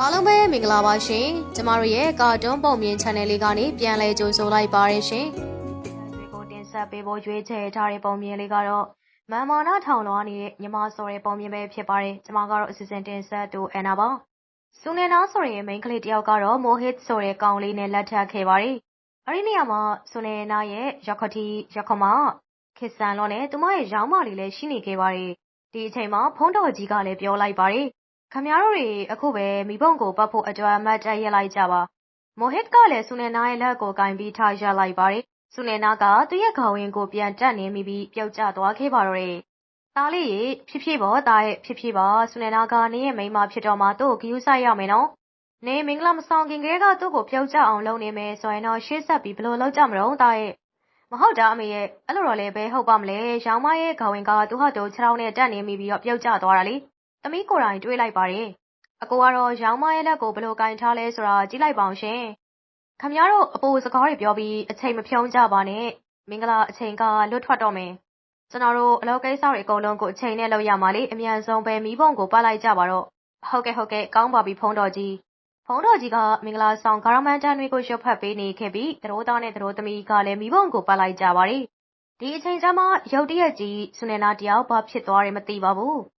အားလုံးပဲမင်္ဂလာပါရှင်ကျမတို့ရဲ့ကာတွန်းပုံမြင် channel လေးကနေပြန်လည်ကြိုဆိုလိုက်ပါရရှင်တွေကိုတင်ဆက်ပေးဖို့ရွေးချယ်ထားတဲ့ပုံမြင်လေးကတော့မန်မာနာထောင်လွှားနေတဲ့ညီမဆိုတဲ့ပုံမြင်ပဲဖြစ်ပါတယ်ကျမကတော့အစီအစဉ်တင်ဆက်တူအန်နာပါစုနေနာဆိုတဲ့မိန်းကလေးတယောက်ကတော့မိုဟစ်ဆိုတဲ့ကောင်လေးနဲ့လက်ထပ်ခဲ့ပါတယ်အဲ့ဒီနေရာမှာစုနေနာရဲ့ရခတိရခမခစ်ဆန်လောနဲ့သူမရဲ့ရောင်းမလေးလည်းရှိနေခဲ့ပါတယ်ဒီအချိန်မှာဖုန်းတော်ကြီးကလည်းပြောလိုက်ပါတယ် ခမရတို့တွေအခုပဲမိဘုံကိုပတ်ဖို့အတွက်မတ်တက်ရက်လိုက်ကြပါမိုဟစ်ကလည်းစုနေနာရဲ့လက်ကိုကင်ပြီးထားရလိုက်ပါတယ်စုနေနာကသူ့ရဲ့ခေါင်းဝင်ကိုပြန်တက်နေမိပြီးပျောက်ကျသွားခဲ့ပါတော့တယ်သားလေးရေဖြစ်ဖြစ်ပေါ့သားရဲ့ဖြစ်ဖြစ်ပါစုနေနာကနေရဲ့မိန်းမဖြစ်တော့မှသူ့ကိုဂယူးဆိုင်ရမယ်နော်နေမင်္ဂလာမဆောင်ခင်ကလေးကသူ့ကိုပျောက်ကျအောင်လုပ်နေမယ်ဆိုရင်တော့ရှေ့ဆက်ပြီးဘယ်လိုလုပ်ကြမလို့သားရဲ့မဟုတ်တာအမေရဲ့အဲ့လိုတော့လည်းဘယ်ဟုတ်ပါမလဲရောင်မရဲ့ခေါင်းဝင်ကသူ့ဟာတူခြေထောက်နဲ့တက်နေမိပြီးတော့ပျောက်ကျသွားတာလေ သမီးကိုယ်တိုင်တွေးလိုက်ပါတယ်။အကိုကတော့ရောင်မရဲ့လက်ကိုဘယ်လိုကင်ထားလဲဆိုတာကြည့်လိုက်ပါအောင်ရှင်။ခမည်းတော်အပိုစကားတွေပြောပြီးအချိန်မဖြုံးကြပါနဲ့။မင်္ဂလာအချိန်ကလွတ်ထွက်တော့မယ်။ကျွန်တော်တို့အလုပ်ကိစ္စတွေအကုန်လုံးကိုအချိန်နဲ့လုပ်ရမှာလေအမြန်ဆုံးပဲမိဘုံကိုပတ်လိုက်ကြပါတော့။ဟုတ်ကဲ့ဟုတ်ကဲ့ကောင်းပါပြီဖုန်းတော်ကြီး။ဖုန်းတော်ကြီးကမင်္ဂလာဆောင်ဂရမန်တန်တွေကိုရွတ်ဖတ်ပေးနေခဲ့ပြီးသတို့သားနဲ့သတို့သမီးကလည်းမိဘုံကိုပတ်လိုက်ကြပါရီ။ဒီအချိန်ကျမှရုတ်တရက်ကြီးဆုနေနာတယောက်ဘာဖြစ်သွားတယ်မသိပါဘူး။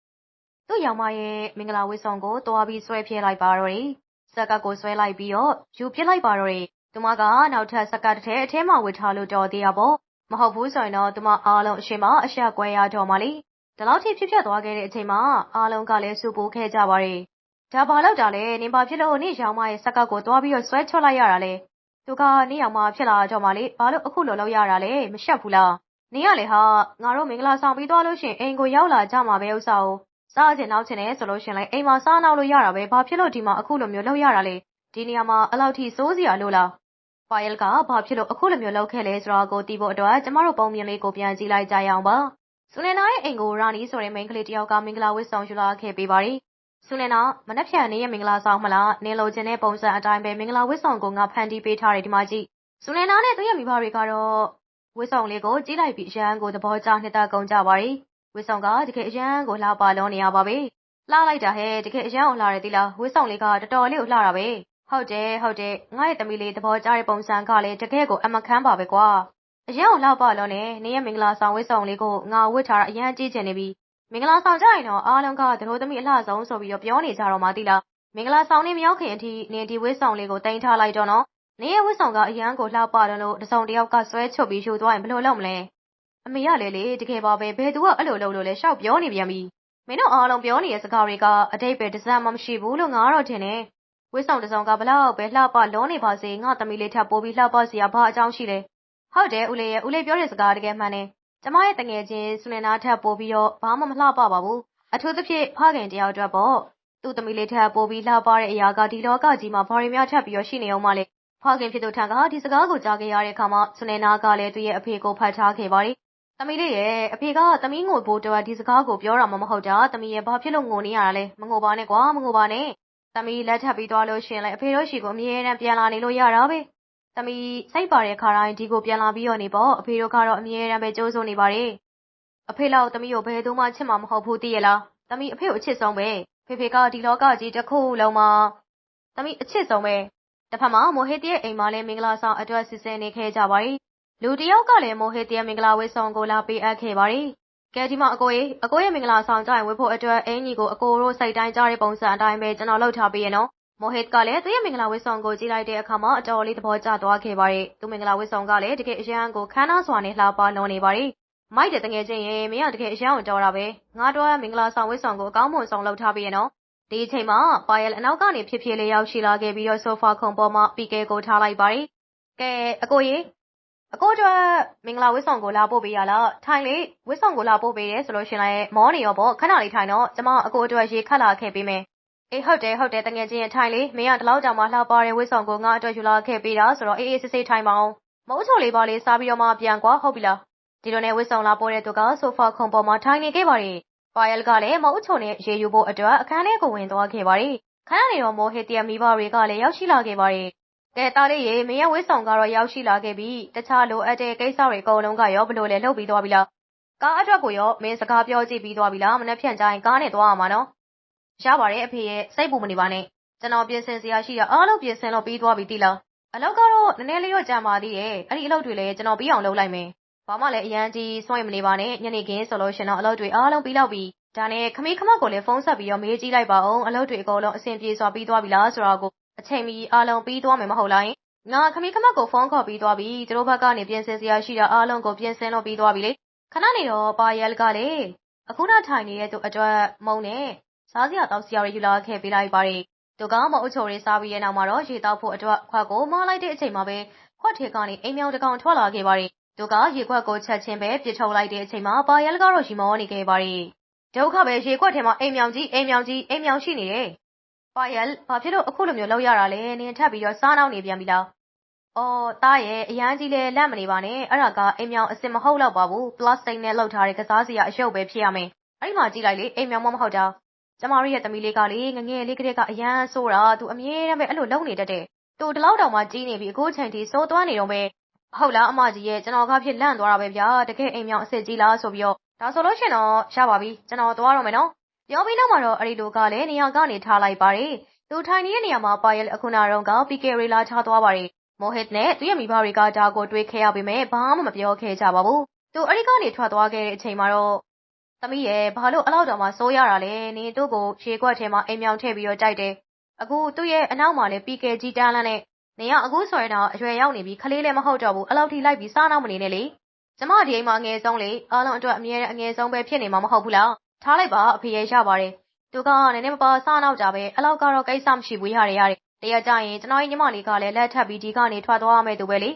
သူ့ယောင်မရဲ့မင်္ဂလာဝတ်ဆောင်ကိုသွားပြီးဆွဲဖြဲလိုက်ပါတော့တယ်။စက်ကကိုဆွဲလိုက်ပြီးတော့ယူပြစ်လိုက်ပါတော့တယ်။သူမကနောက်ထပ်စက်ကတစ်ထဲအထဲမှာဝတ်ထားလို့တော်သေးရပေါ့။မဟုတ်ဘူးဆိုရင်တော့သူမအားလုံးအရှင်မအရှာကွဲရတော့မှလေ။ဒီလောက်ထိဖြစ်ဖြစ်သွားခဲ့တဲ့အချိန်မှာအားလုံးကလည်းစူပူခဲ့ကြပါတယ်။ဒါဘာလို့တာလဲနင်ဘာဖြစ်လို့နေယောင်မရဲ့စက်ကကိုသွားပြီးတော့ဆွဲချွတ်လိုက်ရတာလဲ။သူကနေယောင်မဖြစ်လာတော့မှလေဘာလို့အခုလိုလုပ်ရတာလဲမရှက်ဘူးလား။နေရလေဟာငါတို့မင်္ဂလာဆောင်ပြီးသွားလို့ရှင်အိမ်ကိုရောက်လာကြမှာပဲဥစ္စာကို စားချင်နောက်ချင်တယ်ဆိုလို့ရှင်လိုက်အိမ်မှာစားနောက်လို့ရတာပဲဘာဖြစ်လို့ဒီမှာအခုလိုမျိုးလုပ်ရတာလဲဒီနေရာမှာအလောက်ထိစိုးစရာလို့လားဖိုင်လ်ကဘာဖြစ်လို့အခုလိုမျိုးလုပ်ခဲ့လဲဆိုတာကိုသိဖို့အတွက်ကျမတို့ပုံမြင်လေးကိုပြန်ကြည့်လိုက်ကြရအောင်ပါဆူနေနာရဲ့အိမ်ကိုရာနီဆိုတဲ့မိန်းကလေးတယောက်ကမင်္ဂလာဝတ်ဆောင်ယူလာခဲ့ပေးပါတယ်ဆူနေနာမနှက်ဖြန်နေရဲ့မင်္ဂလာဆောင်မလားနင်လိုချင်တဲ့ပုံစံအတိုင်းပဲမင်္ဂလာဝတ်ဆောင်ကိုငါဖန်တီးပေးထားတယ်ဒီမှာကြည့်ဆူနေနာနဲ့သူ့ရဲ့မိဘတွေကတော့ဝတ်ဆောင်လေးကိုကြည့်လိုက်ပြီးအရန်ကိုသဘောကျနှစ်သက်ကုန်ကြပါတယ် ဝစ်ဆောင်ကတကယ်အရန်ကိုလှပါလုံးနေရပါပဲလှလိုက်တာဟဲ့တကယ်အရန်ကိုလှတယ်သီလားဝစ်ဆောင်လေးကတော်တော်လေးကိုလှတာပဲဟုတ်တယ်ဟုတ်တယ်ငါ့ရဲ့သမီးလေးသဘောကျတဲ့ပုံစံကလည်းတကယ်ကိုအမခန်းပါပဲကွာအရန်ကိုလှပါလုံးနဲ့နေရဲ့မင်္ဂလာဆောင်ဝစ်ဆောင်လေးကိုငါဝစ်ထားတာအရန်ကြည့်ချင်နေပြီမင်္ဂလာဆောင်ကြရင်တော့အားလုံးကတို့သမီးအလှဆုံးဆိုပြီးတော့ပြောနေကြတော့မှသီလားမင်္ဂလာဆောင်နေမရောက်ခင်အထိနေဒီဝစ်ဆောင်လေးကိုတင်ထားလိုက်တော့နော်နေရဲ့ဝစ်ဆောင်ကအရန်ကိုလှပလုံးလို့တစုံတယောက်ကဆွဲချုပ်ပြီးယူသွားရင်ဘယ်လိုလုပ်မလဲ အမေကလည်းလေတကယ်ပါပဲဘယ်သူကအဲ့လိုလုပ်လို့လဲရှောက်ပြောနေပြန်ပြီမင်းတို့အားလုံးပြောနေတဲ့စကားတွေကအတိတ်ပဲတစ်စက်မှမရှိဘူးလို့ငါတော့ထင်တယ်ဝစ်ဆောင်တစုံကဘလောက်ပဲလှပလုံးနေပါစေငါသမီးလေးထပ်ပိုးပြီးလှပစီရဘာအကြောင်းရှိလဲဟုတ်တယ်ဦးလေးရဲ့ဦးလေးပြောတဲ့စကားတကယ်မှန်တယ်ကျမရဲ့တငယ်ချင်းဆုနေနာထပ်ပိုးပြီးတော့ဘာမှမလှပပါဘူးအထူးသဖြင့်ဖခင်တယောက်အတွက်ပေါ့သူ့သမီးလေးထပ်ပိုးပြီးလှပတဲ့အရာကဒီလောကကြီးမှာဘာတွေများထပ်ပြီးတော့ရှိနေအောင်မလဲဖခင်ဖြစ်သူထံကဒီစကားကိုကြားခဲ့ရတဲ့အခါမှာဆုနေနာကလည်းသူ့ရဲ့အဖေကိုဖတ်ထားခဲ့ပါတယ် သမီးလေးရဲ့အဖေကသမီးငိုဖို့တော်ဒီစကားကိုပြောတာမှမဟုတ်တာသမီးရဲ့ဘာဖြစ်လို့ငိုနေရတာလဲမငိုပါနဲ့ကွာမငိုပါနဲ့သမီးလက်ထပ်ပြီးသွားလို့ရှင်လဲအဖေတို့ရှိကိုအမြဲတမ်းပြန်လာနေလို့ရတာပဲသမီးစိတ်ပါတဲ့ခါတိုင်းဒီကိုပြန်လာပြီးတော့နေပေါ့အဖေတို့ကတော့အမြဲတမ်းပဲကြိုးစိုးနေပါတယ်အဖေလောက်သမီးကိုဘယ်သူမှချစ်မှာမဟုတ်ဘူးသိရလားသမီးအဖေကိုအချစ်ဆုံးပဲဖေဖေကဒီလောကကြီးတစ်ခုလုံးမှာသမီးအချစ်ဆုံးပဲတစ်ဖက်မှာမိုဟေတရဲ့အိမ်မှာလည်းမင်္ဂလာဆောင်အတွက်စစ်စင်နေခဲ့ကြပါ යි လူတယောက်ကလည်း မိုဟစ်တရဲ့မင်္ဂလာဝတ်ဆောင်ကို လာပေးအပ်ခဲ့ပါတယ်။ကဲဒီမှာအကိုကြီးအကိုရဲ့မင်္ဂလာဆောင်ကြရင်ဝတ်ဖို့အတွက် အင်ကြီးကို အကိုတို့စိတ်တိုင်းကြားတဲ့ပုံစံအတိုင်းပဲ ကျွန်တော်လုပ်ထားပေးရနော်။မိုဟစ်ကလည်း သူ့ရဲ့မင်္ဂလာဝတ်ဆောင်ကို ကြည့်လိုက်တဲ့အခါမှာ အတော်လေး သဘောကျသွားခဲ့ပါတယ်။သူမင်္ဂလာဝတ်ဆောင်ကလည်း တကယ်အရန်ကို ခမ်းနားစွာနဲ့ လှပလွန်နေပါတယ်။မိုက်တဲ့တငယ်ချင်းရေ မင်းက တကယ်အရန်ကို တော်တာပဲ။ငါတော့မင်္ဂလာဆောင်ဝတ်ဆောင်ကို အကောင်းမွန်ဆောင်လုပ်ထားပေးရနော်။ဒီအချိန်မှာပါယယ်အနောက်ကနေ ဖြစ်ဖြစ်လေးရောက်ရှိလာခဲ့ပြီးတော့ ဆိုဖာခုံပေါ်မှာ ပီကဲကို ထားလိုက်ပါတယ်။ကဲအကိုကြီး အကိုအတွက်မင်္ဂလာဝတ်ဆောင်ကိုလာပို့ပေးရလားထိုင်လေဝတ်ဆောင်ကိုလာပို့ပေးတယ်ဆိုလို့ရှင်လည်းမောနေရောပေါ့ခဏလေးထိုင်တော့ကျမအကိုအတွက်ရေခတ်လာခဲ့ပေးမယ်အေးဟုတ်တယ်ဟုတ်တယ်တငယ်ချင်းရထိုင်လေမင်းကဒီလောက်တောင်မှလှပတဲ့ဝတ်ဆောင်ကိုငါအတွက်ယူလာခဲ့ပေးတာဆိုတော့အေးအေးဆေးဆေးထိုင်ပါအောင်မဟုတ်ချိုလေးပါလေးစားပြီးတော့မှပြန်ကွာဟုတ်ပြီလားဒီလိုနဲ့ဝတ်ဆောင်လာပို့တဲ့သူကဆိုဖာခုံပေါ်မှာထိုင်နေခဲ့ပါတယ်ပါယယ်ကလည်းမဟုတ်ချိုနဲ့ရေယူဖို့အတွက်အခန်းထဲကိုဝင်သွားခဲ့ပါတယ်ခဏနေတော့မိုဟေတျာမိဘတွေကလည်းရောက်ရှိလာခဲ့ပါတယ် ကဲသားလေးရေမင်းရဲ့ဝစ်ဆောင်ကတော့ရောက်ရှိလာခဲ့ပြီတခြားလိုအပ်တဲ့ကိစ္စတွေအကုန်လုံးကရောဘလို့လဲလှုပ်ပြီးသွားပြီလားကားအတွက်ကိုရောမင်းစကားပြောကြည့်ပြီးသွားပြီလားမနေ့ဖြန်ကြရင်ကားနဲ့သွားရမှာနော်ရပါတယ်အဖေရဲ့စိတ်ပူမနေပါနဲ့ကျကျွန်တော်ပြင်ဆင်စရာရှိတာအားလုံးပြင်ဆင်လို့ပြီးသွားပြီတိလားအလုပ်ကတော့နည်းနည်းလေးတော့ကြံပါသေးတယ်အဲ့ဒီအလုပ်တွေလည်းကျွန်တော်ပြီးအောင်လုပ်လိုက်မယ်ဘာမှလည်းအရန်ကြီးစွန့်ရင်မနေပါနဲ့ညနေခင်းဆိုလို့ရှင်တော့အလုပ်တွေအားလုံးပြီးလောက်ပြီဒါနဲ့ခမီးခမတ်ကိုလည်းဖုန်းဆက်ပြီးတော့မေးကြည့်လိုက်ပါအောင်အလုပ်တွေအကုန်လုံးအဆင်ပြေစွာပြီးသွားပြီလားဆိုတော့ကို အချိန်မီအားလုံးပြီးသွားမယ်မဟုတ်လားငါခမီးခမတ်ကိုဖုန်းခေါ်ပြီးသွားပြီသူတို့ဘက်ကနေပြင်ဆင်စရာရှိတာအားလုံးကိုပြင်ဆင်လို့ပြီးသွားပြီလေခဏနေတော့ပါရဲလကလေအခုနထိုင်နေတဲ့သူအတွက်မုံနဲ့စားစရာတောက်စရာတွေယူလာခဲ့ပေးလိုက်ပါလေသူကမအုပ်ချုပ်ရေးစားပြီးတဲ့နောက်မှာတော့ရေတောက်ဖို့အတွက်ခွက်ကိုမလိုက်တဲ့အချိန်မှာပဲခွက်ထေကနေအိမ်မြောင်တကောင်ထွက်လာခဲ့ပါလေသူကရေခွက်ကိုချက်ချင်းပဲပြစ်ထုတ်လိုက်တဲ့အချိန်မှာပါရဲလကတော့ရီမောနေခဲ့ပါလေဒုက္ခပဲရေခွက်ထဲမှာအိမ်မြောင်ကြီးအိမ်မြောင်ကြီးအိမ်မြောင်ရှိနေတယ် ပါရဲဘာဖြစ်လို့အခုလိုမျိုးလောက်ရတာလဲနင်ထပ်ပြီးတော့စားနောက်နေပြန်ပြီလားအော်တားရဲ့အရန်ကြီးလဲလက်မနေပါနဲ့အဲ့ဒါကအိမ်မြောင်အစ်စ်မဟုတ်တော့ပါဘူးပလတ်စတစ်နဲ့လှုပ်ထားတဲ့ကစားစရာအရှုပ်ပဲဖြစ်ရမယ်အဲ့ဒီမှာကြည့်လိုက်လေအိမ်မြောင်မမဟုတ်တာကျမတို့ရဲ့သမီးလေးကလေငငယ်လေးကလေးကအရန်ဆိုးတာသူအမြဲတမ်းပဲအဲ့လိုလုံနေတတ်တယ်သူဒီလောက်တောင်မှကြီးနေပြီအခုချိန်ထိစိုးသွားနေတော့ပဲဟုတ်လားအမကြီးရဲ့ကျွန်တော်ကဖြစ်လန့်သွားတာပဲဗျာတကယ်အိမ်မြောင်အစ်စ်ကြီးလားဆိုပြီးတော့ဒါဆိုလို့ရှင်တော့ရပါပြီကျွန်တော်သွားတော့မယ်နော် ပြောပြီးနောက်မှာတော့ အဲ့ဒီလူကလည်း နေရာကနေ ထားလိုက်ပါတယ် သူထိုင်နေတဲ့နေရာမှာပါရဲအခုနာတော့ကပီကေရီလာချသွားပါတယ်မိုဟစ်နဲ့ သူ့ရဲ့မိဘတွေက ဒါကိုတွေးခဲ့ရပေမဲ့ ဘာမှ မပြောခဲ့ကြပါဘူး သူအဲ့ဒီကနေ ထွက်သွားခဲ့တဲ့အချိန်မှာတော့ သမီးရဲ့ဘာလို့အလောက်တောင်မှ စိုးရတာလဲ နင်တို့ကို ရေခွက်ထဲမှာ အိမ်မြောင်ထည့်ပြီးတော့ကြိုက်တယ် အခု သူ့ရဲ့အနောက်မှာလည်းပီကေကြီးတန်းလန်းနဲ့နေရအခုဆိုရင်တော့အရွယ်ရောက်နေပြီခလေးလည်း မဟုတ်တော့ဘူးအလောက်ထိ လိုက်ပြီး စားနောက်မနေနဲ့လေ ကျမ ဒီအိမ်မှာ အငယ်ဆုံးလေ အားလုံးအတွက် အမြဲတမ်း အငယ်ဆုံးပဲ ဖြစ်နေမှာ မဟုတ်ဘူးလား ထားလိုက်ပါအဖေရဲ့ရပါတယ်သူကနည်းနည်းမပါစားနောက်ကြပဲအလောက်ကတော့ကိစ္စမရှိဘူးရတယ်ရတယ်တရကြရင်ကျွန်တော်ညီမလေးကလည်းလက်ထပ်ပြီးဒီကနေထွက်သွားမယ်သူပဲလေ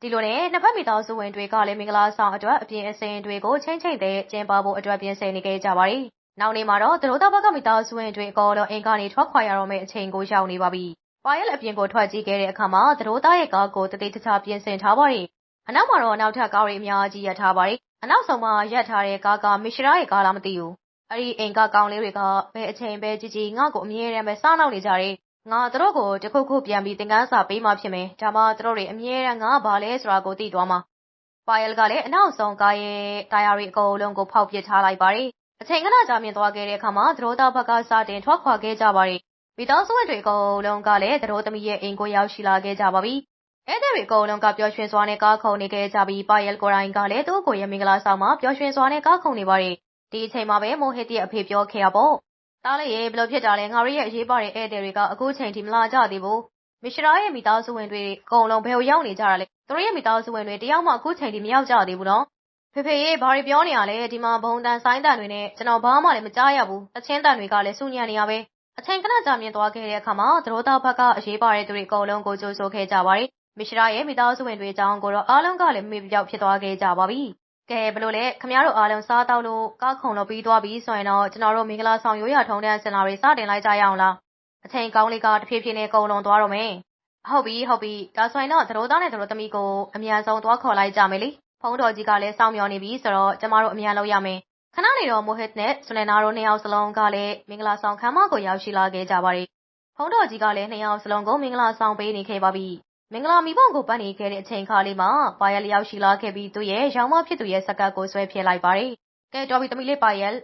ဒီလိုနဲ့နှစ်ဖက်မိသားစုဝင်တွေကလည်းမင်္ဂလာဆောင်အတွက်အပြင်အစင်တွေကိုချင်းချင်းတဲ့ကျင်းပဖို့အတွက်ပြင်ဆင်နေကြကြပါတယ်နောက်နေ့မှာတော့သူတို့တော့ဘက်ကမိသားစုဝင်တွေအကောလုံးအိမ်ကနေထွက်ခွာရတော့မယ့်အချိန်ကိုရောက်နေပါပြီ။ပါရဲလည်းအပြင်ကိုထွက်ကြည့်ခဲ့တဲ့အခါမှာသူတို့သားရဲ့ကားကိုတတိတခြားပြင်ဆင်ထားပါတယ်။အနောက်မှာတော့နောက်ထပ်ကားတွေအများကြီးရပ်ထားပါတယ်။အနောက်ဆုံးမှာရပ်ထားတဲ့ကားကမစ်ရှရာရဲ့ကားလားမသိဘူး။ အဲ့ဒီအိမ်ကကောင်းလေးတွေကဘယ်အချိန်ပဲကြည်ကြည်ငါ့ကိုအမြဲတမ်းပဲစားနောက်နေကြတယ်။ငါတို့ကိုတခုခုပြန်ပြီးသင်ခန်းစာပေးမှဖြစ်မယ်။ဒါမှတို့တွေအမြဲတမ်းငါဘာလဲဆိုတာကိုသိသွားမှာ။ပါယလကလည်းအနောက်ဆုံးကားရဲ့တာယာတွေအကုန်လုံးကိုဖောက်ပစ်ထားလိုက်ပါတယ်။အချိန်ကကြာမြင့်သွားခဲ့တဲ့အခါမှာသတို့သားဘက်ကစတင်ထွက်ခွာခဲ့ကြပါတယ်။မိသားစုဝင်တွေအကုန်လုံးကလည်းသတို့သမီးရဲ့အိမ်ကိုရောက်ရှိလာခဲ့ကြပါပြီ။ဧည့်သည်တွေအကုန်လုံးကပျော်ရွှင်စွာနဲ့ကားခုန်နေခဲ့ကြပြီးပါယလကိုရိုင်းကလည်းသူ့ကိုရဲ့မင်္ဂလာဆောင်မှာပျော်ရွှင်စွာနဲ့ကားခုန်နေပါတယ်။ ဒီအချိန်မှာပဲမိုဟစ်ရဲ့အဖေပြောခဲ့ရပေါ့။တားလေးရေဘယ်လိုဖြစ်တာလဲငါတို့ရဲ့အရေးပါတဲ့ဧည့်သည်တွေကအခုချိန်ထိမလာကြသေးဘူး။မစ္စရာရဲ့မိသားစုဝင်တွေအကုန်လုံးဘယ်ကိုရောက်နေကြတာလဲ။သူတို့ရဲ့မိသားစုဝင်တွေတယောက်မှအခုချိန်ထိမရောက်ကြသေးဘူးနော်။ဖေဖေရေဘာတွေပြောနေရလဲဒီမှာဘုံတန်ဆိုင်တန်တွေနဲ့ကျွန်တော်ဘာမှလည်းမကြားရဘူး။တချင်းတန်တွေကလည်းစူညံနေရပဲ။အချိန်ခဏကြာမြင့်သွားခဲ့တဲ့အခါမှာသတို့သားဘက်ကအရေးပါတဲ့သူတွေအကုန်လုံးကိုကြိုးဆိုခဲ့ကြပါတယ်။မစ္စရာရဲ့မိသားစုဝင်တွေအကြောင်းကိုတော့အားလုံးကလည်းမေ့ပြောက်ဖြစ်သွားခဲ့ကြပါပြီ။ ကဲဘလို့လဲခမရတို့အားလုံးစားတော့လို့ကားခုံလို့ပြီးသွားပြီဆိုရင်တော့ကျွန်တော်တို့မင်္ဂလာဆောင်ရိုးရာထုံးတဲ့စင်လာတွေစတင်လိုက်ကြရအောင်လား။အချိန်ကောင်းလေးကတဖြည်းဖြည်းနဲ့ကုန်လွန်သွားတော့မယ်။ဟုတ်ပြီဟုတ်ပြီဒါဆိုရင်တော့သတို့သားနဲ့သတို့သမီးကိုအမြန်ဆုံးသွားခေါ်လိုက်ကြမယ်လေဖုန်းတော်ကြီးကလည်းစောင့်မျှော်နေပြီဆိုတော့ကျမတို့အမြန်လုပ်ရမယ်ခဏနေတော့မိုဟစ်နဲ့ဆူလနာတို့နှစ်ယောက်စလုံးကလည်းမင်္ဂလာဆောင်ခမ်းမကိုရောက်ရှိလာခဲ့ကြပါတယ်ဖုန်းတော်ကြီးကလည်းနှစ်ယောက်စလုံးကိုမင်္ဂလာဆောင်ပေးနေခဲ့ပါပြီ မင်္ဂလာမီပုံကိုပတ်နေခဲ့တဲ့အချိန်ခါလေးမှာပါယယ်လျောက်ရှိလာခဲ့ပြီးသူ့ရဲ့ရောင်မဖြစ်သူရဲ့စကတ်ကိုဆွဲပြလိုက်ပါတယ်ကဲတော်ပြီသမီးလေးပါယယ်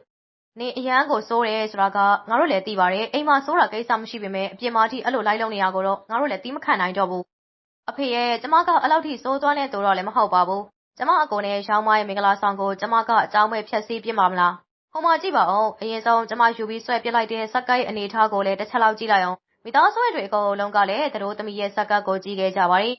နေအရန်ကိုစိုးတယ်ဆိုတာကငါတို့လည်းသိပါတယ်အိမ်မှာစိုးတာကိစ္စမရှိပေမဲ့အပြင်မှာထိအဲ့လိုလိုက်လုံးနေရကိုတော့ငါတို့လည်းသိမခံနိုင်တော့ဘူးအဖေရဲ့ကျမကအလောက်ထိစိုးသွမ်းတဲ့သူတော့လည်းမဟုတ်ပါဘူးကျမအကိုနဲ့ရောင်းမရဲ့မင်္ဂလာဆောင်ကိုကျမကအကြောင်းမဲ့ဖြတ်စည်းပြစ်မှာမလားဟိုမှာကြည့်ပါဦးအရင်ဆုံးကျမယူပြီးဆွဲပစ်လိုက်တဲ့စက်ကိုက်အနေထားကိုလည်းတစ်ချက်လောက်ကြည့်လိုက်အောင် မိသားစုတွေအကုန်လုံးကလည်းသူတို့သမီးရဲ့စက်ကပ်ကိုကြည့်ခဲ့ကြပါတယ်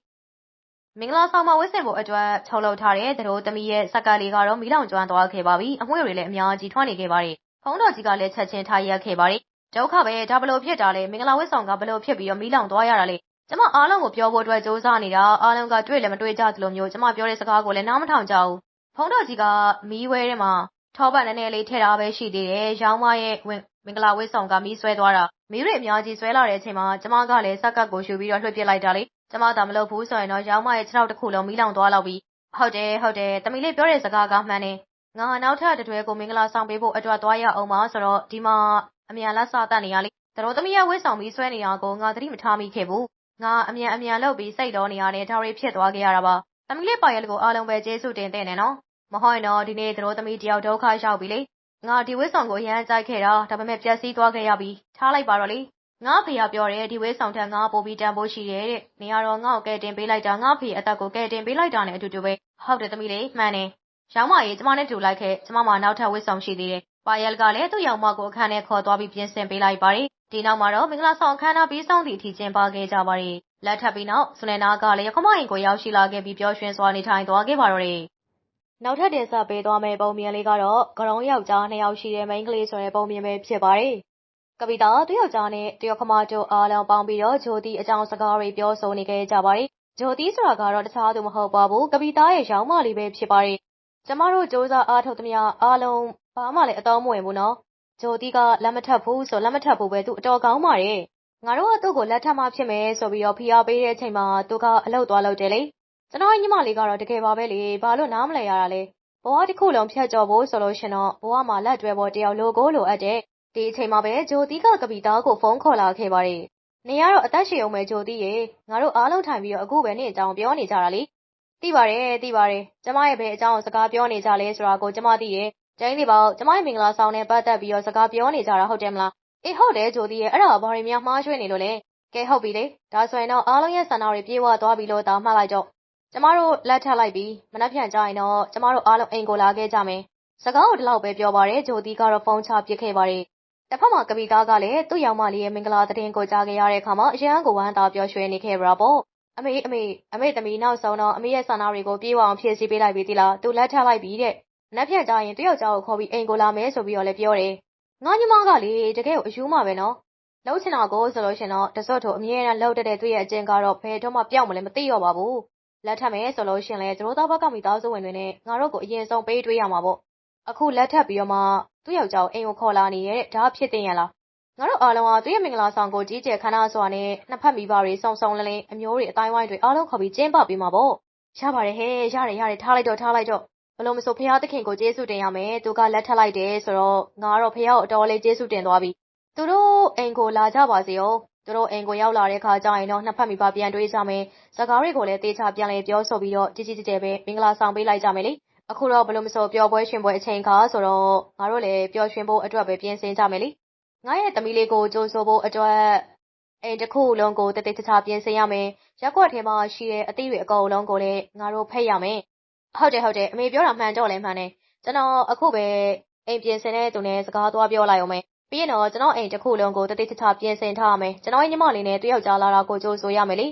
မင်္ဂလာဆောင်မှာဝစ်စင်ဖို့အတွက်ချုပ်လုပ်ထားတဲ့သူတို့သမီးရဲ့စက်ကပ်လေးကတော့မီးလောင်ကျွမ်းသွားခဲ့ပါပြီအမွှေးတွေလည်းအများကြီးထွက်နေခဲ့ပါတယ်ဖုံးတော်ကြီးကလည်းချက်ချင်းထားရက်ခဲ့ပါတယ်ဒုက္ခပဲဒါဘလို့ဖြစ်တာလဲမင်္ဂလာဝစ်ဆောင်ကဘလို့ဖြစ်ပြီးတော့မီးလောင်သွားရတာလဲကျမအားလုံးကိုပြောဖို့အတွက်စူးစမ်းနေတာအားလုံးကတွေ့လည်းမတွေ့ကြသလိုမျိုးကျမပြောတဲ့စကားကိုလည်းနားမထောင်ကြဘူးဖုံးတော်ကြီးကမီးဝဲထဲမှာထောပတ်နည်းနည်းလေးထည့်ထားပဲရှိသေးတယ်ရောင်းမရဲ့ဝင်မင်္ဂလာဝစ်ဆောင်ကမီးဆွဲသွားတာ မီးတွေအများကြီးဆွဲလာတဲ့အချိန်မှာကျမကလည်းစက်ကပ်ကိုရှူပြီးတော့လွှတ်ပစ်လိုက်တာလေကျမသာမလုပ်ဘူးဆိုရင်တော့ရောင်းမရဲ့ခြေထောက်တစ်ခုလုံးမီးလောင်သွားလောက်ပြီဟုတ်တယ်ဟုတ်တယ်တမီလေးပြောတဲ့စကားကမှန်တယ်ငါနောက်ထပ်တတွဲကိုမင်္ဂလာဆောင်ပေးဖို့အတွက်သွားရအောင်ပါဆိုတော့ဒီမှာအမြန်လက်စတတ်နေရလေတို့သမီးရဲ့ဝစ်ဆောင်ပြီးဆွဲနေတာကိုငါသတိမထားမိခဲ့ဘူးငါအမြန်အမြန်လုပ်ပြီးစိတ်တော်နေရတဲ့ဒါတွေဖြစ်သွားခဲ့ရတာပါသမီးလေးပါရဲကိုအားလုံးပဲကျေးဇူးတင်တဲ့နဲ့နော်မဟုတ်ရင်တော့ဒီနေ့တို့သမီးတယောက်ဒုက္ခရောက်ပြီလေ ငါဒီဝစ်ဆောင်ကိုအရန်ကြိုက်ခဲ့တာဒါပေမဲ့ပျက်စီးသွားခဲ့ရပြီထားလိုက်ပါတော့လေငါဖေကပြောတယ်ဒီဝဲဆောင်ထက်ငါပို့ပြီးတန်ဖို့ရှိတယ်တဲ့နေရတော့ငါ့ကိုကဲတင်ပေးလိုက်တာငါဖေအသက်ကိုကဲတင်ပေးလိုက်တာနဲ့အတူတူပဲဟုတ်တယ်သမီးလေးမှန်တယ်ရောင်းမကြီးကျမနဲ့တူလိုက်ခဲ့ကျမမှနောက်ထပ်ဝဲဆောင်ရှိသေးတယ်ပါယယ်ကလည်းသူ့ရောင်မကိုအခန်းထဲခေါ်သွားပြီးပြင်ဆင်ပေးလိုက်ပါတယ်ဒီနောက်မှာတော့မင်္ဂလာဆောင်ခန်းနာပြီးဆောင်သည့်အထိကျင်းပခဲ့ကြပါတယ်လက်ထပ်ပြီးနောက်ဆွနေနာကလည်းရခမအိမ်ကိုရောက်ရှိလာခဲ့ပြီးပျော်ရွှင်စွာနေထိုင်သွားခဲ့ပါတော့တယ် နောက်ထပ်တင်ဆက်ပေးသွားမယ့် ပုံမြင်လေးကတော့ကရုံးယောက်ျား နှစ်ယောက်ရှိတဲ့ မိန်းကလေးဆိုတဲ့ ပုံမြင်ပဲ ဖြစ်ပါတယ်ကပိတာသူယောက်ျားနဲ့ တယောက်ခမတို့အားလုံးပေါင်းပြီးတော့ဂျိုတီအကြောင်းစကားတွေ ပြောဆိုနေခဲ့ကြပါတယ်ဂျိုတီဆိုတာကတော့ တခြားသူမဟုတ်ပါဘူးကပိတာရဲ့ရောင်းမလေးပဲ ဖြစ်ပါတယ် ကျမတို့စ조사အားထုတ်သမျှ အားလုံး ဘာမှလည်းအတော့မဝင်ဘူးနော်ဂျိုတီကလက်မထပ်ဘူးဆို လက်မထပ်ဘူးပဲ သူအတော်ကောင်းပါတယ် ငါတို့က သူ့ကို လက်ထပ်မှဖြစ်မယ်ဆိုပြီးတော့ ဖိအားပေးတဲ့အချိန်မှာ သူက အလုတ်သွားလုပ်တယ်လေ ကျွန်တော်ညီမလေးကတော့တကယ်ပါပဲလေဘာလို့နားမလဲရတာလဲဘဝတစ်ခုလုံးဖြတ်ကျော်ဖို့ဆိုလို့ရှင်တော့ဘဝမှာလက်တွဲဖို့တယောက်လိုကိုလိုအပ်တဲ့ဒီအချိန်မှာပဲဂျိုတီကကပီတာကိုဖုန်းခေါ်လာခဲ့ပါတယ်နေရတော့အသက်ရှည်အောင်ပဲဂျိုတီရေငါတို့အားလုံးထိုင်ပြီးတော့အခုပဲနေအကြောင်းပြောနေကြတာလေသိပါတယ်သိပါတယ်ကျမရဲ့ဘယ်အကြောင်းစကားပြောနေကြလဲဆိုတာကိုကျမသိတယ်ကျင်းနေပေါ့ကျမရဲ့မင်္ဂလာဆောင်နဲ့ပတ်သက်ပြီးတော့စကားပြောနေကြတာဟုတ်တယ်မလားအေးဟုတ်တယ်ဂျိုတီရဲ့အဲ့ဒါဘာတွေများမှားရွှေ့နေလို့လဲကဲဟုတ်ပြီလေဒါဆိုရင်တော့အားလုံးရဲ့ဆန္ဒတွေပြေဝသွားပြီလို့သာမှတ်လိုက်တော့ ကျမတို့လက်ထပ်လိုက်ပြီးမနှက်ဖြန်ကြရင်တော့ကျမတို့အားလုံးအိမ်ကိုလာခဲ့ကြမယ်စကားကိုဒီလောက်ပဲပြောပါတယ်ဂျိုတီကတော့ဖုန်းချပစ်ခဲ့ပါတယ်တစ်ဖက်မှာကပီသားကလည်းသူ့ယောင်မလေးရဲ့မင်္ဂလာသတင်းကိုကြားခဲ့ရတဲ့အခါမှာအရန်ကိုဝမ်းသာပျော်ရွှင်နေခဲ့ပါပေါ့အမေအမေအမေသမီးနောက်ဆုံးတော့အမေရဲ့ဆန္ဒတွေကိုပြေဝအောင်ဖြည့်ဆည်းပေးလိုက်ပြီတိလားသူလက်ထပ်လိုက်ပြီတဲ့နက်ဖြန်ကြရင်တယောက်ျားကိုခေါ်ပြီးအိမ်ကိုလာမယ်ဆိုပြီးတော့လည်းပြောတယ်ငါညီမကလေတကယ်ကိုအယူမှပဲနော်လှုပ်ချင်တာကိုဆိုလို့ရှင်တော့တစွတ်ထိုအမြဲတမ်းလှုပ်တတ်တဲ့သူ့ရဲ့အကျင့်ကတော့ဘယ်တော့မှပြောင်းမလဲမသိတော့ပါဘူး လက်ထပ်မယ်ဆိုလို့ရှင်လဲသူတို့သားဘက်ကမိသားစုဝင်တွေနဲ့ငါတို့ကိုအရင်ဆုံးပေးတွေးရမှာပေါ့အခုလက်ထပ်ပြီးတော့မှသူ့ယောက်ျားကိုအိမ်ကိုခေါ်လာနေရဲ့ဒါဖြစ်တင်ရလားငါတို့အားလုံးကသူ့ရဲ့မင်္ဂလာဆောင်ကိုကြီးကျယ်ခမ်းနားစွာနဲ့နှစ်ဖက်မိဘတွေစုံစုံလင်းလင်းအမျိုးတွေအတိုင်းဝိုင်းတွေအားလုံးခေါ်ပြီးကျင်းပပေးမှာပေါ့ရပါတယ်ဟဲ့ရတယ်ရတယ်ထားလိုက်တော့ထားလိုက်တော့ဘလို့မဆိုဖះသခင်ကိုကျေးဇူးတင်ရမယ်သူကလက်ထပ်လိုက်တယ်ဆိုတော့ငါတော့ဖះကိုအတော်လေးကျေးဇူးတင်သွားပြီသူတို့အိမ်ကိုလာကြပါစေဦး သူတို့အိမ်ကို ရောက်လာတဲ့အခါကျရင်တော့ နှစ်ဖက်မိဘ ပြန်တွေးကြမယ် စကားတွေကိုလည်းတေချာပြန်လဲပြောဆိုပြီးတော့ ကြီးကြီးကျယ်ကျယ်ပဲ မင်္ဂလာဆောင်ပေးလိုက်ကြမယ်လေ အခုတော့ဘလို့မဆို ပျော်ပွဲရှင်ပွဲ အချိန်ခါဆိုတော့ ငါတို့လည်း ပျော်ရွှင်ဖို့အတွက်ပဲ ပြင်ဆင်ကြမယ်လေ ငါရဲ့သမီးလေးကို ကြိုးဆိုဖို့အတွက် အိမ်တစ်ခုလုံးကိုတတိတခြားပြင်ဆင်ရမယ်ရက်ွက်ထဲမှာရှိတဲ့ အသီးတွေ အကုန်လုံးကိုလည်း ငါတို့ဖက်ရမယ် ဟုတ်တယ် ဟုတ်တယ် အမေပြောတာ မှန်တော့လည်း မှန်တယ် ကျွန်တော် အခုပဲ အိမ်ပြင်ဆင်တဲ့သူနဲ့ စကားသွားပြောလိုက်အောင်မယ် ပြီးရင်တော့ကျွန်တော်အိမ်တစ်ခုလုံးကိုတတိတခြားပြင်ဆင်ထားရမယ်ကျွန်တော်ညီမလေးနဲ့တယောက်ကြားလာတာကိုကြိုးဆိုရမယ်လေ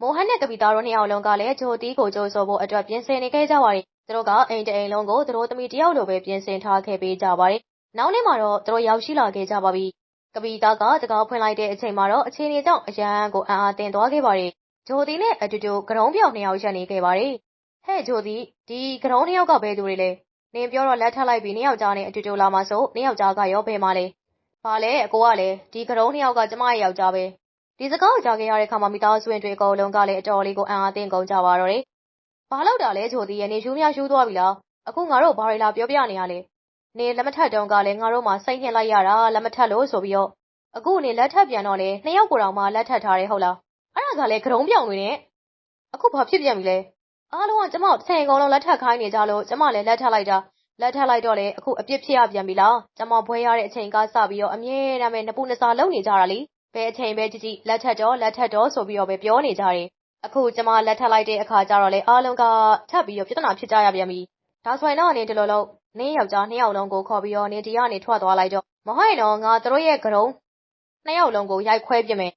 မိုဟန်နဲ့ကပီတာတို့နှစ်ယောက်လုံးကလည်းဂျိုတီကိုကြိုးဆိုဖို့အတွက်ပြင်ဆင်နေခဲ့ကြပါတယ်သူတို့ကအိမ်တအိမ်လုံးကိုသူတို့သမီးတယောက်လိုပဲပြင်ဆင်ထားခဲ့ပေးကြပါတယ်နောက်နေ့မှာတော့သူတို့ရောက်ရှိလာခဲ့ကြပါပြီကပီတာကတကားဖွင့်လိုက်တဲ့အချိန်မှာတော့အခြေအနေကြောင့်အရန်ကိုအံ့အားသင့်သွားခဲ့ပါတယ်ဂျိုတီနဲ့အတူတူကရုံးပြောင်နှစ်ယောက်ရက်နေခဲ့ပါတယ်ဟဲ့ဂျိုတီဒီကရုံးနှစ်ယောက်ကဘယ်သူတွေလဲနင်ပြောတော့လက်ထပ်လိုက်ပြီးနှစ်ယောက်ကြားနဲ့အတူတူလာမှဆိုနှစ်ယောက်ကြားကရောဘယ်မှာလဲ ဘာလဲအကိုကလည်းဒီကရုံးနှစ်ယောက်ကကျမရဲ့ယောက်ျားပဲဒီစကားကိုကြားခဲ့ရတဲ့ခါမှာမိသားစုဝင်တွေအကုန်လုံးကလည်းအတော်လေးကိုအံ့အားသင့်ကုန်ကြပါတော့တယ်ဘာလို့တာလဲဂျိုတီရဲ့နေရှူးများရှူးသွားပြီလားအခုငါတို့ဘာတွေလာပြောပြနေရလဲနေလက်မထက်တုန်းကလည်းငါတို့မှစိတ်ညစ်လိုက်ရတာလက်မထက်လို့ဆိုပြီးတော့အခုနေလက်ထက်ပြန်တော့လေနှစ်ယောက်ကိုတောင်မှလက်ထက်ထားတယ်ဟုတ်လားအဲ့ဒါကလည်းကရုံးပြောင်နေနဲ့အခုဘာဖြစ်ပြန်ပြီလဲအားလုံးကကျမကိုတစ်ချိန်ကုန်လုံးလက်ထက်ခိုင်းနေကြလို့ကျမလည်းလက်ထက်လိုက်တာ လက်ထပ်လိုက်တော့လေအခုအပြစ်ဖြစ်ရပြန်ပြီလား ကျမဘွဲရတဲ့အချိန်ကစပြီးတော့အမြဲတမ်းပဲနပူနစာလုံနေကြတာလေ ဘယ်အချိန်ပဲကြည့်ကြည့် လက်ထက်တော့ လက်ထက်တော့ ဆိုပြီးတော့ပဲ ပြောနေကြတယ် အခု ကျမလက်ထပ်လိုက်တဲ့အခါကျတော့လေအားလုံးက ထပ်ပြီးတော့ ပြဿနာဖြစ်ကြရပြန်ပြီ ဒါဆိုရင်တော့အနေဒီလိုလို့နင်းယောက်ျားနှစ်ယောက်လုံးကိုခေါ်ပြီးတော့နေဒီကနေ ထွက်သွားလိုက်တော့ မဟုတ်ရင်တော့ ငါတို့ရဲ့ကရုံနှစ်ယောက်လုံးကို ရိုက်ခွဲပြမယ်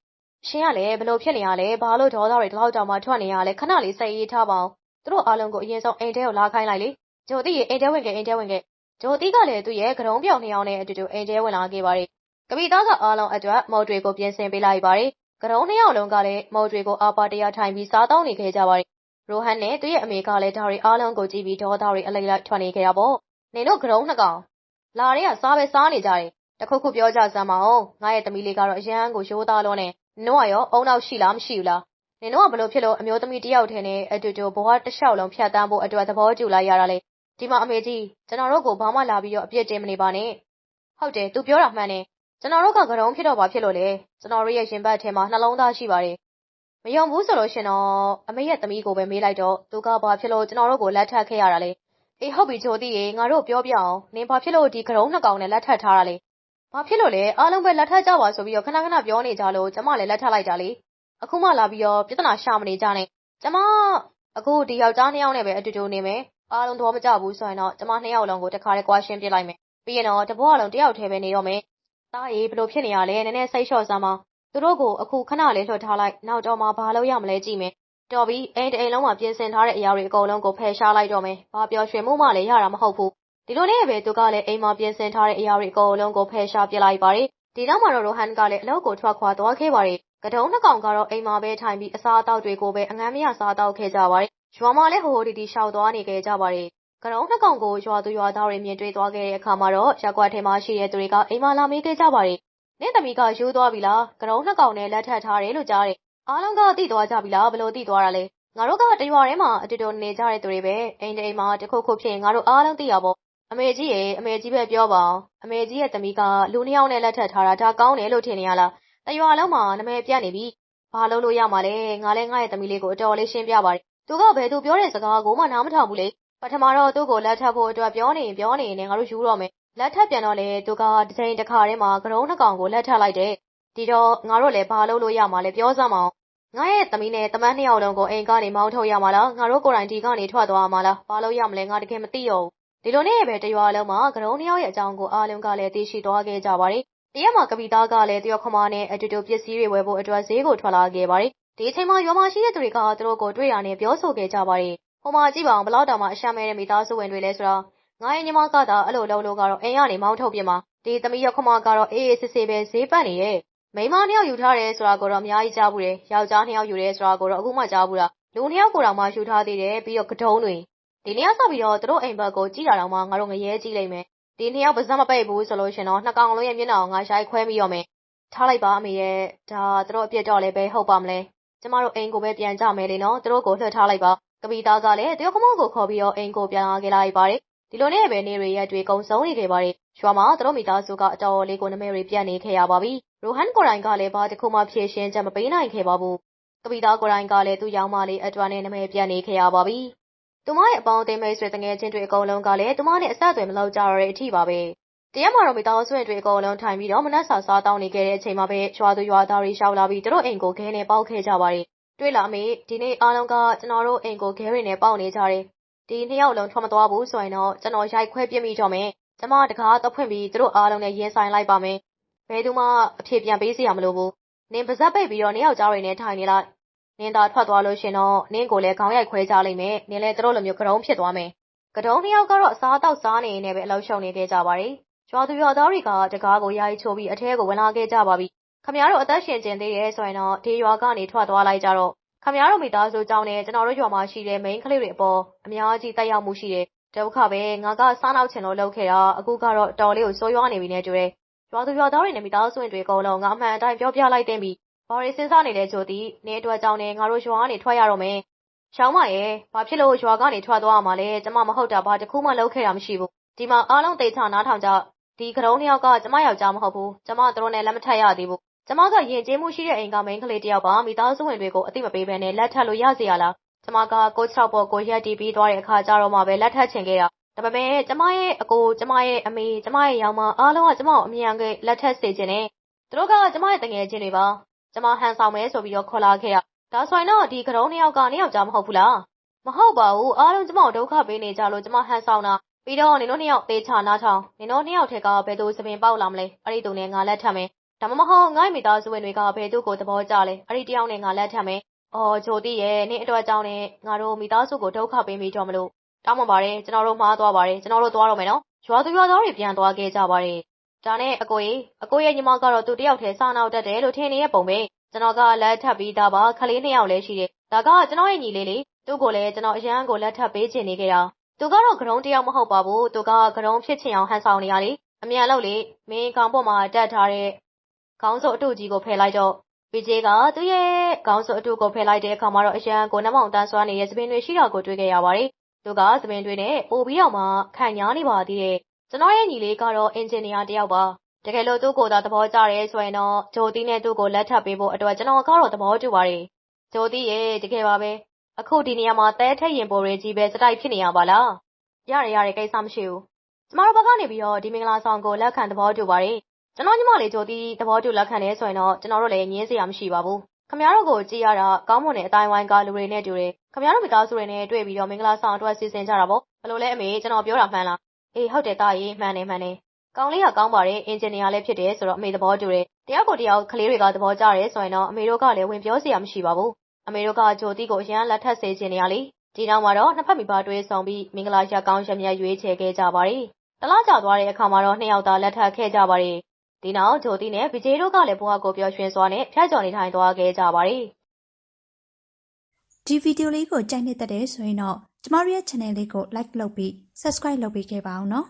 ရှင်ကလည်းဘလို့ဖြစ်နေရလဲ ဘာလို့ဒေါသတွေ ဒီလောက်တောင်မှ ထွက်နေရလဲ ခဏလေး စိတ်အေးထားပါအောင်သူတို့အားလုံးကို အရင်ဆုံး အိမ်ထဲကို လာခိုင်းလိုက်လေ ဂျိုတီရဲ့အိမ်ထဲဝင်ခဲ့အိမ်ထဲဝင်ခဲ့ဂျိုတီကလည်းသူ့ရဲ့ကရုံးပြောင်နှစ်ယောက်နဲ့အတူတူအိမ်ထဲဝင်လာခဲ့ပါတယ်ကပီသားကအားလုံးအတွက်မော်တွေကိုပြင်ဆင်ပေးလိုက်ပါတယ်ကရုံးနှစ်ယောက်လုံးကလည်းမော်တွေကိုအာပါတရားထိုင်ပြီးစားတောင်းနေခဲ့ကြပါတယ်ရိုဟန်နဲ့သူ့ရဲ့အမေကလည်းဒါတွေအားလုံးကိုကြည့်ပြီးဒေါသတွေအလိုက်လိုက်ထွက်နေခဲ့တာပေါ့နင်တို့ကရုံးနှစ်ကောင်လာတွေကစားပဲစားနေကြတယ်တခုခုပြောကြစမ်းမအောင်ငါရဲ့သမီးလေးကတော့အရန်ကိုရိုးသားလုံးနဲ့နင်တို့ကရောအုံနောက်ရှိလားမရှိဘူးလားနင်တို့ကဘလို့ဖြစ်လို့အမျိုးသမီးတယောက်ထဲနဲ့အတူတူဘဝတစ်လျှောက်လုံးဖြတ်တန်းဖို့အတွက်သဘောကျလိုက်ရတာလေ ဒီမှာအမေကြီးကျွန်တော်တို့ကိုဘာမှလာပြီးတော့အပြစ်တင်မနေပါနဲ့ဟုတ်တယ်သူပြောတာမှန်တယ်ကျွန်တော်တို့ကကရုံးဖြစ်တော့ဘာဖြစ်လို့လဲကျွန်တော်တို့ရဲ့ရင်ဘတ်ထဲမှာနှလုံးသားရှိပါတယ်မယုံဘူးဆိုလို့ရှင်တော့အမေရဲ့သမီးကိုပဲမေးလိုက်တော့သူကဘာဖြစ်လို့ကျွန်တော်တို့ကိုလက်ထပ်ခဲ့ရတာလဲအေးဟုတ်ပြီချိုသိရေငါတို့ပြောပြအောင်နင်ဘာဖြစ်လို့ဒီကရုံးနှစ်ကောင်နဲ့လက်ထပ်ထားတာလဲဘာဖြစ်လို့လဲအားလုံးပဲလက်ထပ်ကြပါဆိုပြီးတော့ခဏခဏပြောနေကြလို့ကျမလည်းလက်ထပ်လိုက်တာလေအခုမှလာပြီးတော့ပြဿနာရှာမနေကြနဲ့ကျမအခုဒီယောက်ျားနှစ်ယောက်နဲ့ပဲအတူတူနေမယ် အားလုံးတော့မကြဘူးဆိုရင်တော့ကျမနှစ်ယောက်လုံးကိုတခါတည်းကွာရှင်းပြလိုက်မယ်ပြီးရင်တော့တဘောလုံးတယောက်တည်းပဲနေတော့မယ်တားရေးဘလို့ဖြစ်နေရလဲနည်းနည်းစိတ်လျှော့စမ်းပါသူတို့ကိုအခုခဏလေးလွှတ်ထားလိုက်နောက်တော့မှဘာလို့ရမလဲကြည့်မယ်တော်ပြီအိမ်တအိမ်လုံးမှာပြင်ဆင်ထားတဲ့အရာတွေအကုန်လုံးကိုဖယ်ရှားလိုက်တော့မယ်ဘာပြောရွှင်မှုမှလည်းရတာမဟုတ်ဘူးဒီလိုနဲ့ပဲသူကလည်းအိမ်မှာပြင်ဆင်ထားတဲ့အရာတွေအကုန်လုံးကိုဖယ်ရှားပြလိုက်ပါတယ်ဒီနောက်မှာတော့ရိုဟန်ကလည်းအလုပ်ကိုထွက်ခွာသွားခဲ့ပါတယ်ကတုံးနှစ်ကောင်ကတော့အိမ်မှာပဲထိုင်ပြီးအစားအသောက်တွေကိုပဲအငမ်းမရစားတောက်ခဲ့ကြပါတယ် ရွာမှာလည်း ဟိုဟိုတီတီ ရှောက်သွားနေခဲ့ကြပါတယ် ကတုံးနှစ်ကောင်ကို ရွာသူရွာသားတွေ မြင်တွေ့သွားခဲ့တဲ့အခါမှာတော့ရက်ကွက်ထဲမှာရှိတဲ့သူတွေက အိမ်မှာလာမေးခဲ့ကြပါတယ် နင့်သမီးကယူသွားပြီလား ကတုံးနှစ်ကောင်နဲ့ လက်ထပ်ထားတယ်လို့ ကြားတယ် အားလုံးက သိသွားကြပြီလားဘလို့သိသွားတာလဲ ငါတို့ကတရွာထဲမှာ အတူတူနေကြတဲ့သူတွေပဲ အိမ်တိမ်မှာတခုခုဖြစ်ရင် ငါတို့အားလုံးသိရပေါ့ အမေကြီးရဲ့အမေကြီးပဲ ပြောပါအောင်အမေကြီးရဲ့သမီးက လူနှစ်ယောက်နဲ့ လက်ထပ်ထားတာ ဒါကောင်းတယ်လို့ ထင်နေရလားတရွာလုံးမှာ နာမည်ပြတ်နေပြီ ဘာလို့လို့ရမှာလဲ ငါလည်း ငါ့ရဲ့သမီးလေးကို အတော်လေး ရှင်းပြပါတယ် သူက ဘယ်သူပြောတဲ့စကားကိုမှ နားမထောင်ဘူးလေ ပထမတော့ သူ့ကိုလက်ထပ်ဖို့အတွက် ပြောနေရင်ပြောနေရင်ငါတို့ယူတော့မယ်လက်ထပ်ပြန်တော့လေသူက တစ်ချိန်တစ်ခါတည်းမှာကရုံးနှစ်ကောင်ကိုလက်ထပ်လိုက်တယ် ဒီတော့ ငါတို့လည်း ဘာလို့လို့ရမှာလဲ ပြောစမ်းမအောင်ငါရဲ့သမီးနဲ့တမန်းနှစ်ယောက်လုံးကို အိမ်ကနေ မောင်းထုတ်ရမှာလား ငါတို့ကိုယ်တိုင် ဒီကနေ ထွက်သွားမှာလား ဘာလို့ရမလဲ ငါ တကယ်မသိတော့ဘူး ဒီလိုနဲ့ပဲတရွာလုံးမှာကရုံးနှစ်ယောက်ရဲ့အကြောင်းကို အားလုံးကလည်း သိရှိသွားခဲ့ကြပါတယ်တရက်မှာ ကပီသားကလည်း တယောက်ခမနဲ့အတူတူ ပစ္စည်းတွေဝယ်ဖို့အတွက် ဈေးကိုထွက်လာခဲ့ပါတယ် ဒီအချိန်မှာ ရွာမှာရှိတဲ့သူတွေက သူတို့ကို တွေ့ရနဲ့ ပြောဆိုခဲ့ကြပါတယ် ဟိုမှာကြည့်ပါအောင်ဘလောက်တောင်မှ အရှမ်းမဲတဲ့ မိသားစုဝင်တွေလဲဆိုတော့ငါရဲ့ညီမကသာ အဲ့လိုလုံးလို့ကတော့ အိမ်ကနေ မောင်းထုတ်ပြမှာ ဒီသမီးရောက်ခမကတော့ အေးအေးဆေးဆေးပဲ ဈေးပတ်နေရဲ့မိမနှစ်ယောက်ယူထားတယ်ဆိုတာကိုတော့ အများကြီးကြားဘူးတယ် ယောက်ျားနှစ်ယောက်ယူတယ်ဆိုတာကိုတော့ အခုမှကြားဘူးတာ လူနှစ်ယောက်ကိုတော့မှ ယူထားသေးတယ် ပြီးတော့ ကတုံးတွေ ဒီနှစ်ယောက်ဆက်ပြီးတော့ သူတို့အိမ်ဘက်ကို ကြည့်တာတော့မှ ငါတို့ ငရဲကြည့်လိုက်မယ် ဒီနှစ်ယောက် ပါစက်မပိတ်ဘူးဆိုလို့ရှင်တော့ နှစ်ကောင်လုံးရဲ့ မျက်နှာကို ငါရှိုက်ခွဲမိရောမယ် ထားလိုက်ပါ အမေရဲ့ ဒါ သူတို့အပြစ်တော့လည်းပဲဟုတ်ပါမလဲ ကျမတို့အိမ်ကိုပဲပြန်ကြမယ်လေနော်သူတို့ကိုလှည့်ထားလိုက်ပါကပီသားကလည်းတယောက်ခမောကိုခေါ်ပြီးတော့အိမ်ကိုပြန်လာခဲ့လိုက်ပါတယ်ဒီလိုနဲ့ပဲနေရရဲ့တွေကုံဆုံးနေခဲ့ပါတယ်ရွာမှာသူတို့မိသားစုကအတော်လေးကိုနမဲတွေပြတ်နေခဲ့ရပါပြီရိုဟန်ကိုရိုင်ကလည်းဘာတစ်ခုမှဖြည့်ရှင်းချက်မပေးနိုင်ခဲ့ပါဘူးကပီသားကိုရိုင်ကလည်းသူ့ရောင်မလေးအတွက်နဲ့နမဲပြတ်နေခဲ့ရပါပြီသူမရဲ့အပေါင်းအသင်းမိတ်ဆွေတငယ်ချင်းတွေအကုန်လုံးကလည်းသူမနဲ့အဆက်အသွယ်မလုပ်ကြရတဲ့အထိပါပဲ တရက်မှာတော့ မိသားစုဝင်တွေ အကုန်လုံးထိုင်ပြီးတော့ မနက်စာ စားတောင်းနေခဲ့တဲ့အချိန်မှာပဲ ရွာသူရွာသားတွေရှောက်လာပြီး သူတို့အိမ်ကို ခဲနဲ့ ပေါက်ခဲ့ကြပါတယ် တွေ့လားအမေ ဒီနေ့အားလုံးက ကျွန်တော်တို့အိမ်ကို ခဲတွေနဲ့ ပေါက်နေကြတယ် ဒီနှစ်ယောက်လုံး ထွက်မသွားဘူးဆိုရင်တော့ ကျွန်တော် ရိုက်ခွဲပြစ်မိတော့မယ် ကျမတကားတော့ဖွင့်ပြီး သူတို့အားလုံးနဲ့ ရင်ဆိုင်လိုက်ပါမယ် ဘယ်သူမှ အဖြေပြန်ပေးစရာ မလိုဘူး နင်ပါဇက်ပိတ်ပြီးတော့ နင်ယောက်ျားတွေနဲ့ ထိုင်နေလိုက် နင်သာ ထွက်သွားလို့ရှင်တော့ နင့်ကိုလည်း ခေါင်းရိုက်ခွဲကြလိမ့်မယ် နင်လည်းတို့လိုမျိုး ကတုံးဖြစ်သွားမယ် ကတုံးနှစ်ယောက်ကတော့ အစားတောက် စားနေနေပဲ အလောက်ရှုံနေခဲ့ကြပါတယ် ရွာသူရွာသားတွေကတကားကို ယာယီချိုးပြီး အထဲကို ဝင်လာခဲ့ကြပါပြီခမရတို့ အသက်ရှင်ကျင်သေးတယ်ဆိုရင်တော့ ဒီရွာကနေ ထွက်သွားလိုက်ကြတော့ခမရတို့ မိသားစုကြောင့်နဲ့ ကျွန်တော်တို့ရွာမှာရှိတဲ့ main ကလေးတွေအပေါ် အများကြီးတက်ရောက်မှုရှိတယ် ဒုက္ခပဲ ငါက စားနောက်ချင်လို့ လုပ်ခဲ့တာ အခုကတော့တော်လေးကိုစိုးရွားနေပြီနဲ့တူတယ် ရွာသူရွာသားတွေနဲ့ မိသားစုဝင်တွေအကုန်လုံး ငါ အမှန်အတိုင်း ပြောပြလိုက်တဲ့ပြီ ဘာတွေစဉ်းစားနေလဲ ကြိုတီနေအတွက်ကြောင့်နဲ့ ငါတို့ ရွာကနေ ထွက်ရတော့မယ်ရှောင်းမရဲ့ဘာဖြစ်လို့ ရွာကနေ ထွက်သွားမှာလဲ ကျမ မဟုတ်တာ ဘာတစ်ခုမှ လုပ်ခဲ့တာ မရှိဘူး ဒီမှာ အားလုံးသိချနားထောင်ကြ ဒီကရုံးနှစ်ယောက်က ကျမယောက်ျားမဟုတ်ဘူး ကျမတို့နဲ့ လက်မထက်ရသေးဘူး ကျမက ယဉ်ကျေးမှုရှိတဲ့အိမ်က မိန်းကလေးတယောက်ပါ မိသားစုဝင်တွေကို အသိမပေးဘဲနဲ့ လက်ထပ်လို့ ရစေရလား ကျမက ကိုချောက်ပေါ် ကိုရက်တီးပြီးသွားတဲ့အခါကျတော့မှပဲ လက်ထပ်ချင်ခဲ့တာ ဒါပေမဲ့ ကျမရဲ့အကို ကျမရဲ့အမေ ကျမရဲ့ရောင်မ အားလုံးက ကျမကို အမြန်ကလက်ထပ်စေခြင်းနဲ့သူတို့က ကျမရဲ့တငယ်ချင်းတွေပါ ကျမ ဟန်ဆောင်မယ်ဆိုပြီးတော့ ခေါ်လာခဲ့တာ ဒါဆိုရင်တော့ ဒီကရုံးနှစ်ယောက်ကနှစ်ယောက်ကြား မဟုတ်ဘူးလား မဟုတ်ပါဘူး အားလုံး ကျမကို ဒုက္ခပေးနေကြလို့ ကျမ ဟန်ဆောင်တာ ပြီးတော့နင်တို့နှစ်ယောက်သေချာနားထောင်နင်တို့နှစ်ယောက်ထဲကဘယ်သူစပင်ပေါက်လာမလဲအဲ့ဒီသူနဲ့ငါလက်ထပ်မယ်ဒါမှမဟုတ်ငါ့မိသားစုဝင်တွေကဘယ်သူကိုသဘောကျလဲအဲ့ဒီတယောက်နဲ့ငါလက်ထပ်မယ်အော်ဂျိုတီရဲ့နင့်အတွက်ကြောင့်နဲ့ငါတို့မိသားစုကိုဒုက္ခပေးမိတော့မလို့တောင်းပန်ပါတယ်ကျွန်တော်တို့မှားသွားပါတယ်ကျွန်တော်တို့သွားတော့မယ်နော်ရွာသူရွာသားတွေပြန်သွားခဲ့ကြပါတယ်ဒါနဲ့အကိုကြီးအကိုရဲ့ညီမကတော့သူတယောက်တည်းစာနောက်တက်တယ်လို့ထင်နေတဲ့ပုံပဲကျွန်တော်ကလက်ထပ်ပြီးသားပါခလေးနှစ်ယောက်လည်းရှိတယ်ဒါကကျွန်တော်ရဲ့ညီလေးလေသူ့ကိုလည်းကျွန်တော်အရန်ကိုလက်ထပ်ပေးချင်နေခဲ့တာ သူကတော့ဂရုံးတယောက်မဟုတ်ပါဘူးသူကဂရုံးဖြစ်ချင်အောင်ဟန်ဆောင်နေရလေအမြန်လို့လေမင်းကောင်ပေါ်မှာတက်ထားတဲ့ခေါင်းစုပ်အတူကြီးကိုဖယ်လိုက်တော့ပီဂျေကသူ့ရဲ့ခေါင်းစုပ်အတူကိုဖယ်လိုက်တဲ့အခါမှာတော့အရန်ကိုနှမောင်တန်းစွာနေတဲ့သပင်တွေရှိတာကိုတွေ့ခဲ့ရပါတယ်သူကသပင်တွေနဲ့ပို့ပြီးတော့မှခံညားနေပါသေးတယ်ကျွန်တော်ရဲ့ညီလေးကတော့အင်ဂျင်နီယာတယောက်ပါတကယ်လို့သူ့ကိုသာသဘောကျရဲဆိုရင်တော့ဂျိုတီနဲ့သူ့ကိုလက်ထပ်ပေးဖို့အတွက်ကျွန်တော်ကတော့သဘောတူပါတယ်ဂျိုတီရဲ့တကယ်ပါပဲ အခုဒီနေရာမှာတဲထက်ရင်ပေါ်ရေးကြီးပဲစတိုက်ဖြစ်နေရပါလားရရရတဲ့ကိစ္စမရှိဘူးကျမတို့ဘက်ကနေပြီးတော့ဒီမင်္ဂလာဆောင်ကိုလက်ခံသဘောတူပါတယ်ကျွန်တော်ညီမလေးဂျိုတီသဘောတူလက်ခံနေဆိုရင်တော့ကျွန်တော်တို့လည်းငင်းစရာမရှိပါဘူးခမရတို့ကိုကြည်ရတာကောင်းမွန်တဲ့အတိုင်းဝိုင်းကလူတွေနဲ့တူတယ်ခမရတို့မိသားစုတွေနဲ့တွေ့ပြီးတော့မင်္ဂလာဆောင်အတွက်စီစဉ်ကြတာပေါ့ဘယ်လိုလဲအမေကျွန်တော်ပြောတာမှန်လားအေးဟုတ်တယ်တာကြီးမှန်တယ်မှန်တယ်ကောင်းလေးကကောင်းပါတယ်အင်ဂျင်နီယာလည်းဖြစ်တယ်ဆိုတော့အမေသဘောတူတယ်တယောက်ကိုတယောက်ကလေးတွေကသဘောကျတယ်ဆိုရင်တော့အမေတို့ကလည်းဝင်ပြောစရာမရှိပါဘူး အမေတို့က ဂျိုတီကို အရန်လက်ထပ်စေချင်နေရလေ ဒီနောက်မှာတော့ နှစ်ဖက်မိဘတွဲဆောင်ပြီး မင်္ဂလာရက်ကောင်းရက်မြတ် ရွေးချယ်ခဲ့ကြပါတယ် တလားကြသွားတဲ့အခါမှာတော့ နှစ်ယောက်သားလက်ထပ်ခဲ့ကြပါတယ် ဒီနောက် ဂျိုတီနဲ့ ဗီဂျေတို့ကလည်း ဘဝကိုပျော်ရွှင်စွာနဲ့ ဖြတ်ကျော်နေထိုင်သွားခဲ့ကြပါတယ် ဒီဗီဒီယိုလေးကို ကြိုက်နေတဲ့တဲ့ဆိုရင်တော့ ကျမတို့ရဲ့ channel လေးကို like လုပ်ပြီး subscribe လုပ်ပေးခဲ့ပါအောင်နော်